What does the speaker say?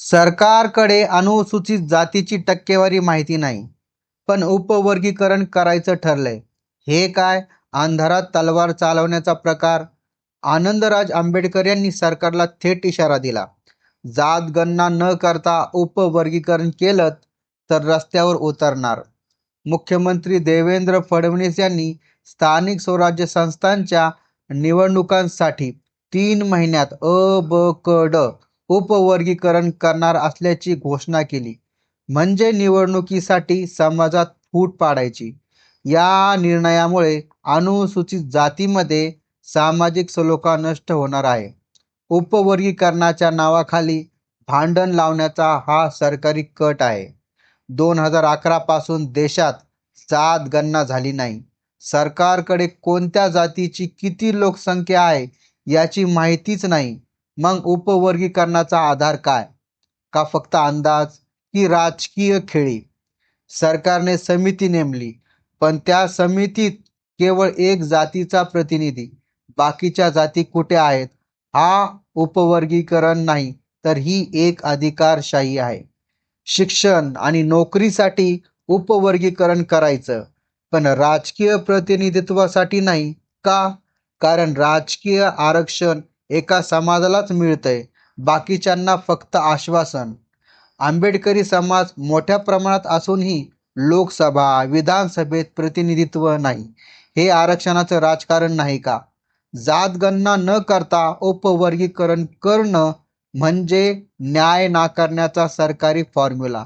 सरकारकडे अनुसूचित जातीची टक्केवारी माहिती नाही पण उपवर्गीकरण करायचं ठरलंय. हे काय? अंधारात तलवार चालवण्याचा प्रकार? आनंदराज आंबेडकर यांनी सरकारला थेट इशारा दिला. जात गणना न करता उपवर्गीकरण केलं तर रस्त्यावर उतरणार. मुख्यमंत्री देवेंद्र फडणवीस यांनी स्थानिक स्वराज्य संस्थांच्या निवडणुकांसाठी तीन महिन्यात अ ब क ड उपवर्गीकरण करणार असल्याची घोषणा केली. म्हणजे निवडणुकीसाठी समाजात फूट पाडायची. या निर्णयामुळे अनुसूचित जातीमध्ये सामाजिक सलोखा नष्ट होणार आहे. उपवर्गीकरणाच्या नावाखाली भांडण लावण्याचा हा सरकारी कट आहे. दोन हजार अकरा पासून देशात जात गणना झाली नाही. सरकारकडे कोणत्या जातीची किती लोकसंख्या आहे याची माहितीच नाही. मग उपवर्गीकरणाचा आधार काय? का फक्त अंदाज की राजकीय खेळी? सरकारने समिती नेमली पण त्या समितीत केवळ एक जातीचा प्रतिनिधी बाकीच्या जाती कुठे आहेत? हा उपवर्गीकरण नाही तर ही एक अधिकारशाही आहे. शिक्षण आणि नोकरीसाठी उपवर्गीकरण करायचं पण राजकीय प्रतिनिधित्वासाठी नाही का? कारण राजकीय आरक्षण एका समाजालाच मिळतंय. बाकीच्यांना फक्त आश्वासन. आंबेडकरी समाज मोठ्या प्रमाणात असूनही लोकसभा विधानसभेत प्रतिनिधित्व नाही. हे आरक्षणाचं राजकारण नाही का? जातगणना न करता उपवर्गीकरण करणं म्हणजे न्याय नाकारण्याचा सरकारी फॉर्म्युला